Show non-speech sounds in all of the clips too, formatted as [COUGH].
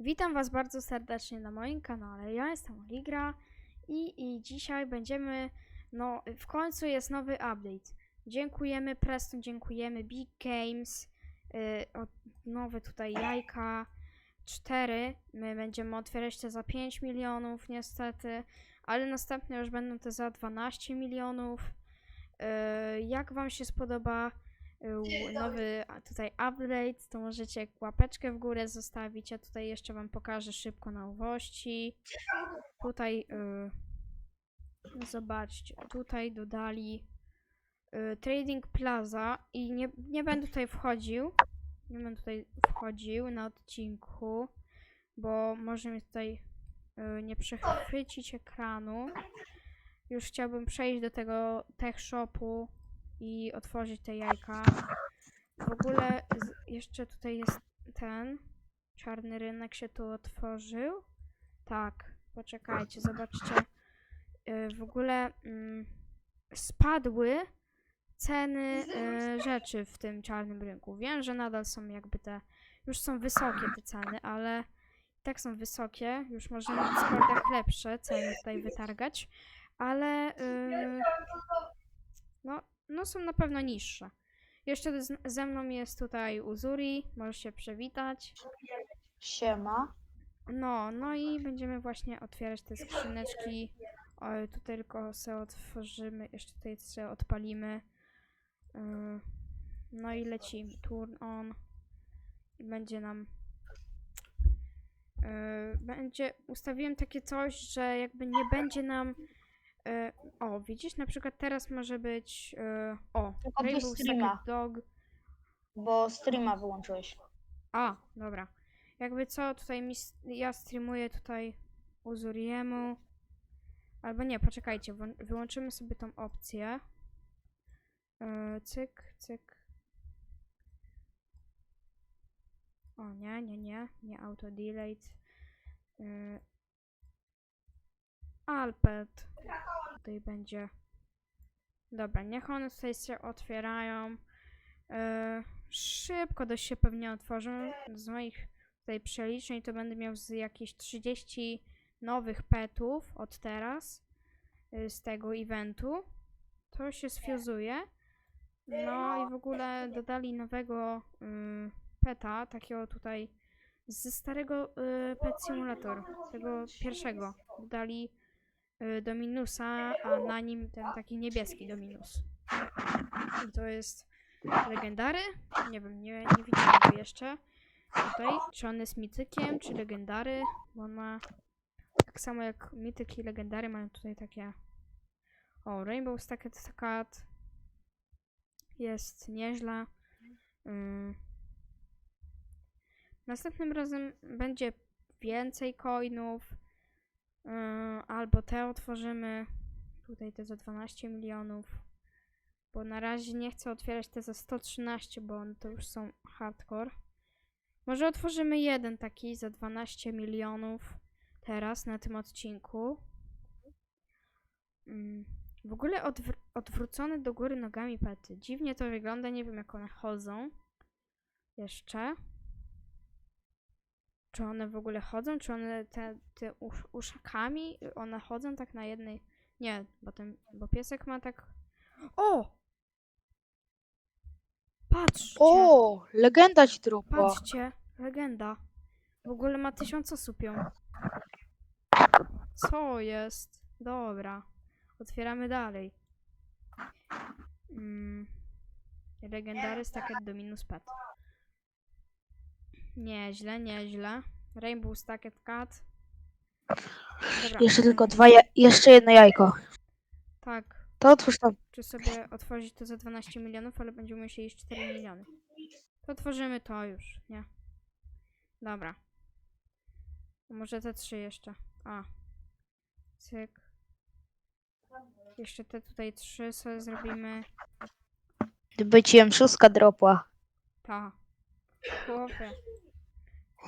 Witam Was bardzo serdecznie na moim kanale. Ja jestem Oligra i, i dzisiaj będziemy. No, w końcu jest nowy update. Dziękujemy Preston, dziękujemy Big Games. Yy, nowe tutaj jajka. 4. My będziemy otwierać te za 5 milionów, niestety, ale następne już będą te za 12 milionów. Yy, jak Wam się spodoba? Y, nowy tutaj update, to możecie łapeczkę w górę zostawić. Ja tutaj jeszcze Wam pokażę szybko nowości. Tutaj y, zobaczcie, tutaj dodali y, Trading Plaza i nie, nie będę tutaj wchodził. Nie będę tutaj wchodził na odcinku, bo może mi tutaj y, nie przechwycić ekranu. Już chciałbym przejść do tego tech shopu i otworzyć te jajka. W ogóle jeszcze tutaj jest ten czarny rynek się tu otworzył. Tak, poczekajcie, zobaczcie. Y, W ogóle mm, spadły ceny y, rzeczy w tym czarnym rynku. Wiem, że nadal są jakby te, już są wysokie te ceny, ale tak są wysokie. Już możemy w Discordach lepsze ceny tutaj wytargać, ale y, no, no są na pewno niższe. Jeszcze z, ze mną jest tutaj Uzuri, możesz się przywitać. Siema. No, no i będziemy właśnie otwierać te skrzyneczki. O, tutaj tylko sobie otworzymy, jeszcze tutaj sobie odpalimy. Yy, No i lecimy. Turn on. I będzie nam. Yy, Będzie. Ustawiłem takie coś, że jakby nie będzie nam. Yy, O, widzisz, na przykład teraz może być. yy, O, Tylko bez Rainbow streama. Secret Dog. Bo streama wyłączyłeś. A, dobra. Jakby co, tutaj mi, s- ja streamuję tutaj Uzuriemu. Albo nie, poczekajcie, włą- wyłączymy sobie tą opcję. Yy, cyk, cyk. O nie, nie, nie, nie auto delete. Yy, Alpet. Tutaj będzie. Dobra, niech one tutaj się otwierają. Yy, szybko dość się pewnie otworzą. Z moich tutaj przeliczeń to będę miał z jakieś 30 nowych petów od teraz y, z tego eventu. To się sfuzuje. No i w ogóle dodali nowego y, peta, takiego tutaj ze starego y, Pet Simulator, tego pierwszego. Dodali y, Dominusa, a na nim ten taki niebieski Dominus. I to jest legendary? Nie wiem, nie, nie widziałem go jeszcze. Tutaj, czy on jest mitykiem, czy legendary? Bo on ma tak samo jak mityki i legendary mają tutaj takie. O, Rainbow Stacket Cat jest nieźle. Ym. Następnym razem będzie więcej coinów. Yy, albo te otworzymy. Tutaj te za 12 milionów. Bo na razie nie chcę otwierać te za 113, bo one to już są hardcore. Może otworzymy jeden taki za 12 milionów teraz na tym odcinku. Mm, W ogóle odwr- odwrócone do góry nogami pety. Dziwnie to wygląda, nie wiem jak one chodzą. Jeszcze. Czy one w ogóle chodzą? Czy one te, te usz, uszakami, one chodzą tak na jednej... Nie, bo, ten, bo piesek ma tak... O! Patrzcie! O, legenda ci dropła. Patrzcie, legenda. W ogóle ma tysiąc osób ją. Co jest? Dobra. Otwieramy dalej. Mm. Legendary Stacket Dominus Pet. Nieźle, nieźle. Rainbow Stacket Cat. Dobra. Jeszcze tylko dwa, ja- jeszcze jedno jajko. Tak. To otwórz tam. Czy sobie otworzyć to za 12 milionów, ale będziemy musieli 4 miliony. To otworzymy to już, nie? Dobra. Może te trzy jeszcze. A. Cyk. Jeszcze te tutaj trzy sobie zrobimy. Gdyby ci M6 dropła. Ta. Chłopie.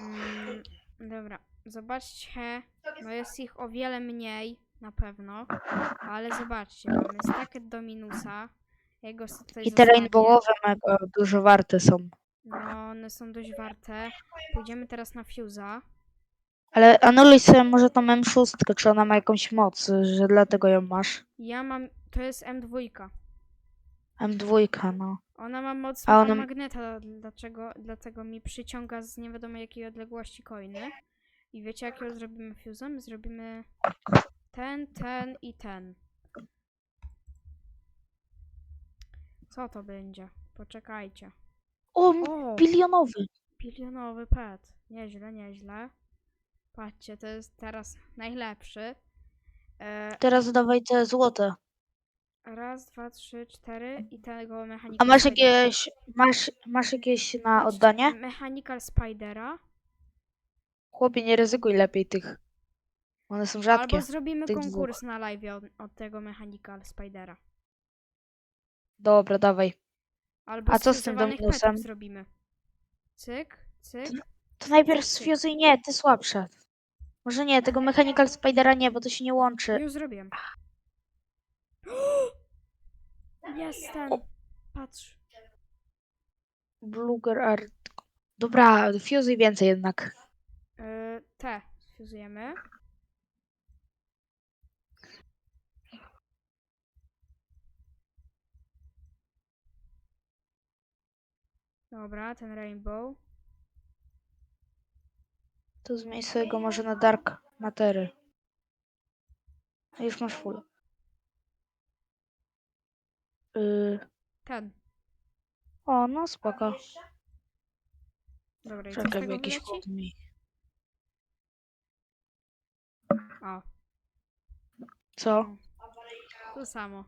Mm, dobra. Zobaczcie. No jest ich o wiele mniej. Na pewno. Ale zobaczcie. Mamy stacket do minusa. Jego tutaj I te zostawię. rainbowowe mega dużo warte są. No, one są dość warte. Pójdziemy teraz na Fuse'a. Ale anuluj sobie może tą M6, czy ona ma jakąś moc, że dlatego ją masz. Ja mam, to jest M2. M2, no. Ona ma moc A ona- magneta, dlaczego, dlatego mi przyciąga z nie wiadomo jakiej odległości coiny. I wiecie jakiego zrobimy fuzem? Zrobimy ten, ten i ten. Co to będzie? Poczekajcie. O, O, bilionowy. bilionowy pet. Nieźle, nieźle. Patrzcie, to jest teraz najlepszy. E, Teraz dawaj te złote. Raz, dwa, trzy, cztery i tego mechanika. A masz jakieś, masz, masz jakieś na oddanie? Mechanical Spidera. Chłopie, nie ryzykuj lepiej tych. One są rzadkie. Albo zrobimy tych konkurs na live od, od tego Mechanical Spidera. Dobra, dawaj. Albo A co z tym Dominusem? zrobimy. Cyk, cyk. To najpierw sfuzuj, nie, ty słabsze. Może nie, tego Mechanical Spidera nie, bo to się nie łączy. Już zrobiłem. [GASPS] [GASPS] Jestem. Patrz. Bluger Art. Dobra, fuzuj więcej jednak. Yy, te sfuzujemy. Dobra, ten rainbow. To zmień sobie go może na Dark Matery. Już masz full. Yy. Ten. O, no spoko. Dobra, i co z Czekaj, tego jakiś wyleci? mi. O, Co? to samo.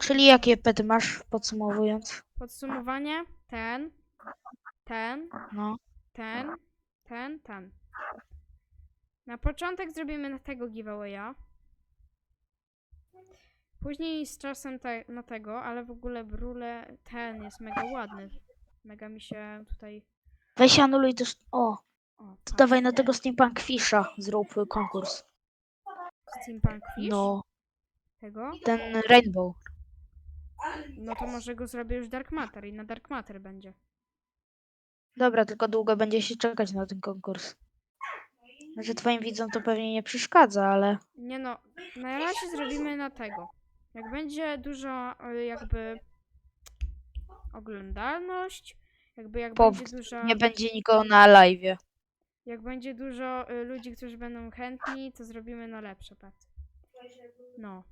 Czyli jakie pety masz, podsumowując? Podsumowanie. Ten. Ten. No. ten, ten, ten. Na początek zrobimy na tego giveawaya. Później z czasem te, na tego, ale w ogóle brule ten jest mega ładny. Mega mi się tutaj. Weź anuluj też. O, O, to dawaj na tego Steampunk Fisha zrób konkurs. Steampunk Fish? No, Tego? ten Rainbow. No to może go zrobię już Dark Matter i na Dark Matter będzie. Dobra, tylko długo będzie się czekać na ten konkurs. Znaczy twoim widzom to pewnie nie przeszkadza, ale Nie no, na razie zrobimy na tego. Jak będzie dużo y, jakby oglądalność, jakby jak Pow- będzie dużo... nie będzie nikogo na live. Jak będzie dużo y, ludzi, którzy będą chętni, to zrobimy na lepsze pety. No.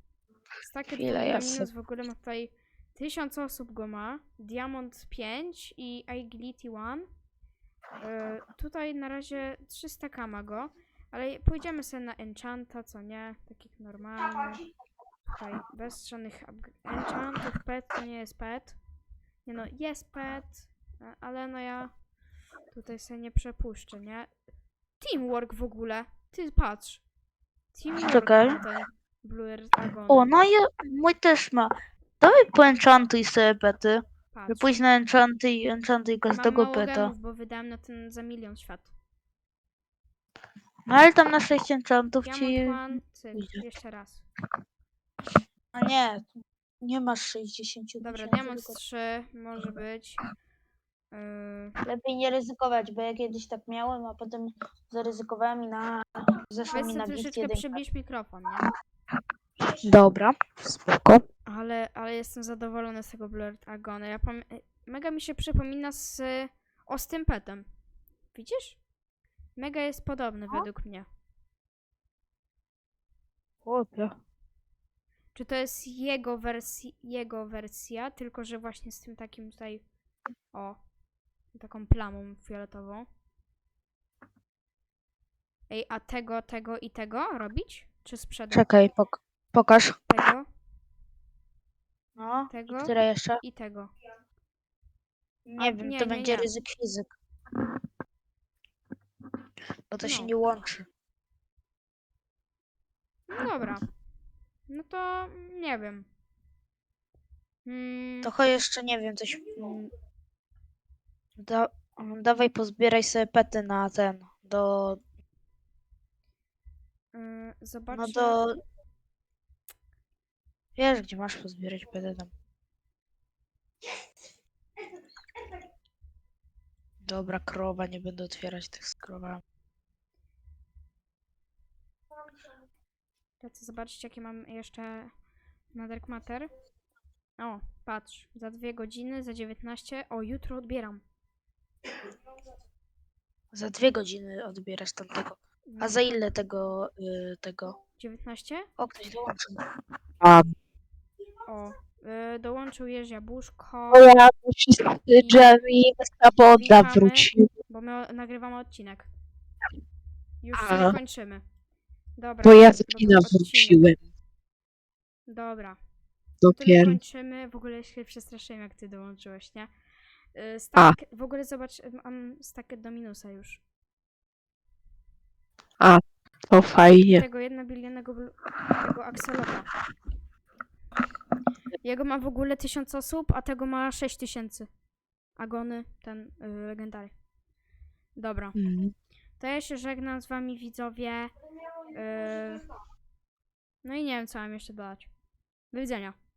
Stacket Chwilę, ja minus w ogóle ma tutaj 1000 osób go ma, Diamond 5 i Agility 1. Y, tutaj na razie 300 kama go, ale pójdziemy sobie na Enchanta, co nie, takich normalnych. Tutaj bez żadnych enchantów, pet to nie jest pet. Nie no, jest pet, ale no ja tutaj sobie nie przepuszczę, nie? Teamwork w ogóle. Ty patrz. Teamwork Czekaj. ten Blue Earth Agon. O, no i mój też ma. Dawaj poenchantuj sobie pety. patrz. Pójdź na enchanty i enchantuj Mam każdego mało peta. gemów, bo wydałem na ten za milion świat. No ale tam na 6 enchantów ci... Diamond One, cyk, pójdzie. jeszcze raz. A nie, nie masz 60 Dobra, tysięcy, Diamond tylko- 3 może być. Yy, Lepiej nie ryzykować, bo ja kiedyś tak miałem, a potem zaryzykowałem i na... Zeszło mi sobie na bit troszeczkę jeden. przybliż mikrofon, nie? Dobra, spoko. Ale, ale jestem zadowolony z tego Blurred Agona. Ja pam- Mega mi się przypomina z o z tym petem. Widzisz? Mega jest podobny No. według mnie. Chłopie. Czy to jest jego, wersji, jego wersja, tylko że właśnie z tym takim tutaj. O. Taką plamą fioletową. Ej, a tego, tego i tego robić? Czy sprzedać Czekaj, pok pokaż. tego No, Tego? i które jeszcze? i tego? Nie A, wiem, nie, to nie, będzie nie. ryzyk fizyk. Bo to się No. nie łączy. No dobra. No to nie wiem. Hmm, To chodź jeszcze nie wiem, coś. mm, Da, mm, dawaj pozbieraj sobie pety na ten. Do. yy, zobaczę. No do. Wiesz, gdzie masz pozbierać pety tam. Dobra, krowa, nie będę otwierać tych z krowami. Chcę zobaczyć, jakie mam jeszcze na Dark Matter. O, patrz, za dwie godziny, za 19. O, jutro odbieram. Za dwie godziny odbierasz tamtego. A za ile tego, y, tego? 19? O, ktoś dołączył. A, O, y, dołączył Jerzy Jabłuszko, bo ja wszyscy poda Witamy. wróciły. bo my o- nagrywamy odcinek. Już A. kończymy. Dobra. Bo ja z kina odcinek. wróciłem Dobra. Dopiero. kończymy. W ogóle się przestraszyłem, jak ty dołączyłeś, nie? Y, Stack, w ogóle zobacz, y, mam stacket do minusa już. To fajnie. Tego jednobilionego tego Axolota. Jego ma w ogóle 1000 osób, a tego ma 6000. Agony, ten y, legendary. Dobra. Mm. To ja się żegnam z wami widzowie. Yy... No i nie wiem co mam jeszcze dodać. Do widzenia.